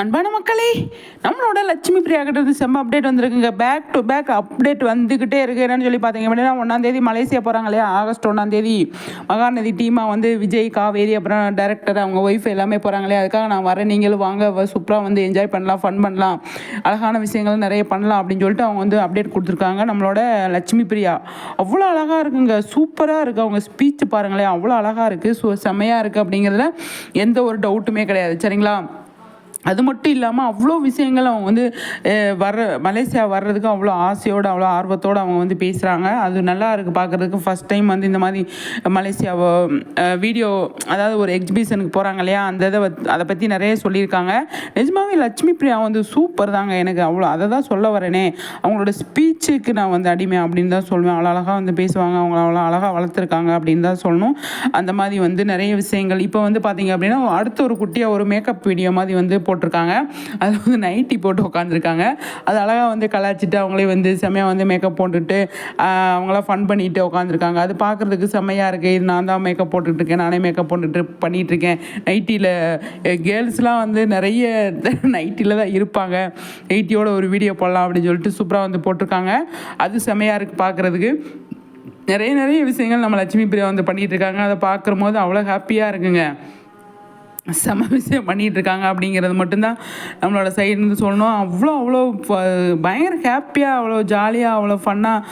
அன்பான மக்களே நம்மளோட லட்சுமி பிரியா கிட்ட இருந்து செம்ம அப்டேட் வந்திருக்குங்க. பேக் டு பேக் அப்டேட் வந்துக்கிட்டே இருக்குது என்னன்னு சொல்லி பார்த்தீங்க அப்படின்னா ஒன்றாந்தேதி மலேசியா போகிறாங்க இல்லையா? ஆகஸ்ட் ஒன்றாந்தேதி மகாநதி டீமாக வந்து விஜய் காவேரி அப்புறம் டேரக்டர் அவங்க ஒய்ஃப் எல்லாமே போகிறாங்க இல்லையா? அதுக்காக நான் வரேன். நீங்களும் வாங்க. சூப்பராக வந்து என்ஜாய் பண்ணலாம் ஃபன் பண்ணலாம். அழகான விஷயங்கள் நிறைய பண்ணலாம் அப்படின்னு சொல்லிட்டு அவங்க வந்து அப்டேட் கொடுத்துருக்காங்க. நம்மளோட லட்சுமி பிரியா. அவ்வளோ அழகாக இருக்குங்க. சூப்பராக இருக்குது அவங்க ஸ்பீச் பாருங்களேன். அவ்வளோ அழகாக இருக்குது ஸோ செம்மையாக இருக்குது அப்படிங்கிறதுல எந்த ஒரு டவுட்டுமே கிடையாது. சரிங்களா? அது மட்டும் இல்லாமல் அவ்வளோ விஷயங்கள் அவங்க வந்து வர்ற மலேசியா வர்றதுக்கு அவ்வளோ ஆசையோடு அவ்வளோ ஆர்வத்தோடு அவங்க வந்து பேசுகிறாங்க அது நல்லா இருக்குது பார்க்குறதுக்கு ஃபஸ்ட் டைம் வந்து இந்த மாதிரி மலேசியாவை வீடியோ அதாவது ஒரு எக்ஸிபிஷனுக்கு போகிறாங்க இல்லையா? அந்த இதை அதை பற்றி நிறைய சொல்லியிருக்காங்க. நிஜமாவே லட்சுமி பிரியா வந்து சூப்பர் தாங்க எனக்கு. அவ்வளோ அதை தான் சொல்ல வரேனே. அவங்களோட ஸ்பீச்சுக்கு நான் வந்து அடிமை அப்படின்னு தான் சொல்லுவேன். அவ்வளோ அழகாக வந்து பேசுவாங்க. அவங்க அவ்வளோ அழகாக வளர்த்துருக்காங்க அப்படின்னு தான் சொல்லணும். அந்த மாதிரி வந்து நிறைய விஷயங்கள். இப்போ வந்து பார்த்தீங்க அப்படின்னா அடுத்த ஒரு குட்டியாக ஒரு மேக்கப் வீடியோ மாதிரி வந்து போட்டிருக்காங்க. அது வந்து நைட்டி போட்டு உட்காந்துருக்காங்க அது அழகாக வந்து கலாச்சிட்டு அவங்களே வந்து செம்மையாக வந்து மேக்கப் போட்டுட்டு அவங்களாம் ஃபன் பண்ணிட்டு உட்காந்துருக்காங்க அது பார்க்குறதுக்கு செம்மையாக இருக்குது இது நான் தான் மேக்கப் போட்டுட்டு இருக்கேன் நானே மேக்கப் போட்டுட்டு பண்ணிகிட்ருக்கேன் நைட்டியில் கேர்ள்ஸ்லாம் வந்து நிறைய நைட்டியில் தான் இருப்பாங்க. நைட்டியோட ஒரு வீடியோ போடலாம் அப்படின்னு சொல்லிட்டு சூப்பராக வந்து போட்டிருக்காங்க. அது செம்மையாக இருக்குது பார்க்குறதுக்கு நிறைய நிறைய விஷயங்கள் நம்ம லட்சுமி பிரியா வந்து பண்ணிகிட்ருக்காங்க இருக்காங்க அதை பார்க்கும்போது அவ்வளோ ஹாப்பியாக இருக்குங்க. செம விஷயம் பண்ணிகிட்ருக்காங்க இருக்காங்க அப்படிங்கிறது மட்டும்தான் நம்மளோட சைடுன்னு சொல்லணும். அவ்வளோ அவ்வளோ ப- பயங்கர ஹாப்பியாக அவ்வளோ ஜாலியாக அவ்வளோ ஃபன்னாக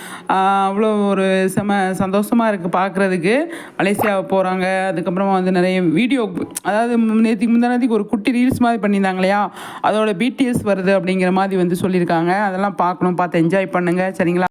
அவ்வளோ ஒரு செம சந்தோஷமாக இருக்குது பார்க்குறதுக்கு மலேசியாவை போகிறாங்க அதுக்கப்புறமா வந்து நிறைய வீடியோ அதாவது நேற்றுக்கு முந்தானத்துக்கு ஒரு குட்டி ரீல்ஸ் மாதிரி பண்ணியிருந்தாங்க இல்லையா? அதோட பிடிஎஸ் வருது அப்படிங்கிற மாதிரி வந்து சொல்லியிருக்காங்க. அதெல்லாம் பார்க்கணும் பார்த்து என்ஜாய் பண்ணுங்கள் சரிங்களா?